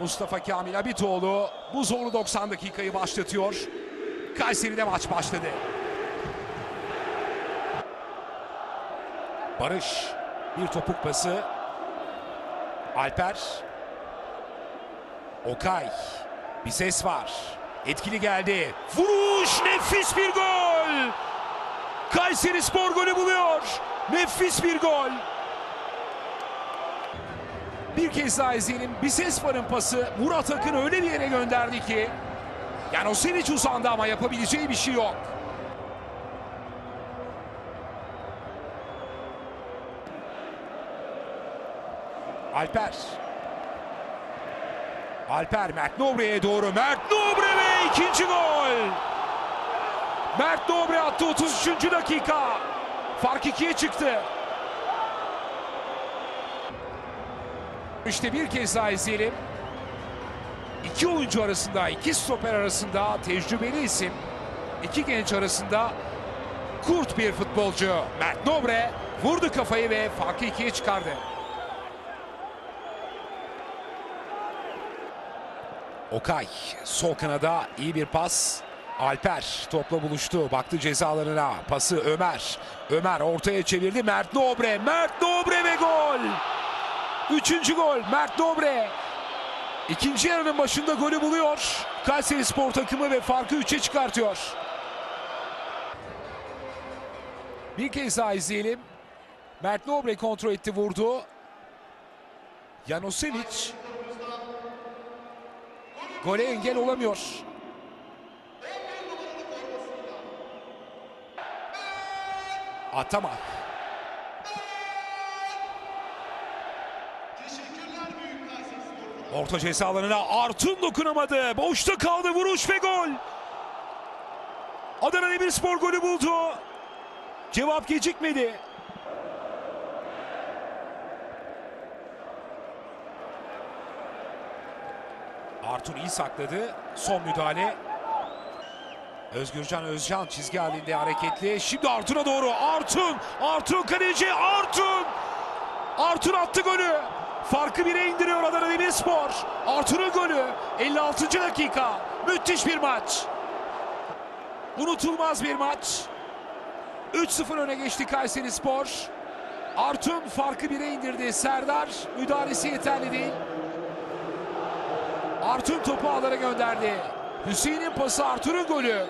Mustafa Kamil Abitoğlu bu zorlu 90 dakikayı başlatıyor. Kayseri'de maç başladı. Barış bir topuk pası. Alper. Okay. Bir ses var. Etkili geldi. Vuruş nefis bir gol. Kayseri Spor golü buluyor. Nefis bir gol. Bir kez daha izleyelim. Bir ses varın pası. Murat Akın öyle bir yere gönderdi ki. Yani o sevinç uzandı ama yapabileceği bir şey yok. Alper. Alper Mert Nobre'ye doğru. Mert Nobre ve ikinci gol. Mert Nobre attı 33. dakika. Fark ikiye çıktı. İşte bir kez daha izleyelim. İki oyuncu arasında, iki stoper arasında tecrübeli isim. iki genç arasında kurt bir futbolcu. Mert Nobre vurdu kafayı ve farkı ikiye çıkardı. Okay sol kanada iyi bir pas. Alper topla buluştu. Baktı cezalarına. Pası Ömer. Ömer ortaya çevirdi. Mert Nobre. Mert Nobre ve gol. Üçüncü gol Mert Nobre. İkinci yarının başında golü buluyor. Kayseri Spor takımı ve farkı 3'e çıkartıyor. Bir kez daha izleyelim. Mert Nobre kontrol etti vurdu. Janosevic gole engel olamıyor. Atama. Orta ceza alanına Artun dokunamadı. Boşta kaldı vuruş ve gol. Adana Demirspor golü buldu. Cevap gecikmedi. Artun iyi sakladı. Son müdahale. Özgürcan Özcan çizgi halinde hareketli. Şimdi Artun'a doğru. Artun! Artun kaleci! Artun! Artun attı golü. Farkı bire indiriyor Adana Demirspor. Artun'un golü. 56. dakika. Müthiş bir maç. Unutulmaz bir maç. 3-0 öne geçti Kayseri Spor. Artun farkı bire indirdi. Serdar müdahalesi yeterli değil. Artun topu ağlara gönderdi. Hüseyin'in pası Artun'un golü.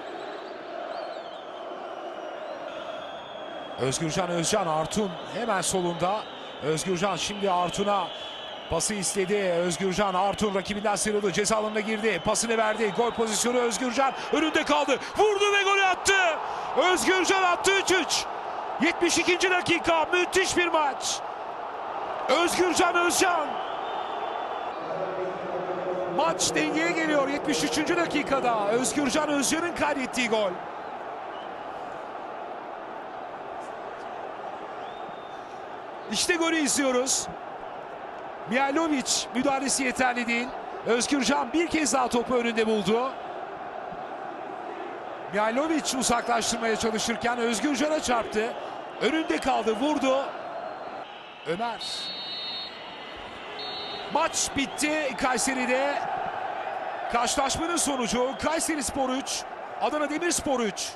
Özgürcan Özcan Artun hemen solunda. Özgürcan şimdi Artun'a pası istedi. Özgürcan Artun rakibinden sıyrıldı. Ceza alanına girdi. Pasını verdi. Gol pozisyonu Özgürcan önünde kaldı. Vurdu ve golü attı. Özgürcan attı 3-3. 72. dakika müthiş bir maç. Özgürcan Özcan Maç dengeye geliyor 73. dakikada. Özgürcan Özcan'ın kaydettiği gol. İşte golü izliyoruz. Mihailovic müdahalesi yeterli değil. Özgürcan bir kez daha topu önünde buldu. Mihailovic uzaklaştırmaya çalışırken Özgürcan'a çarptı. Önünde kaldı, vurdu. Ömer. Maç bitti Kayseri'de. Karşılaşmanın sonucu Kayseri Spor 3, Adana Demirspor 3.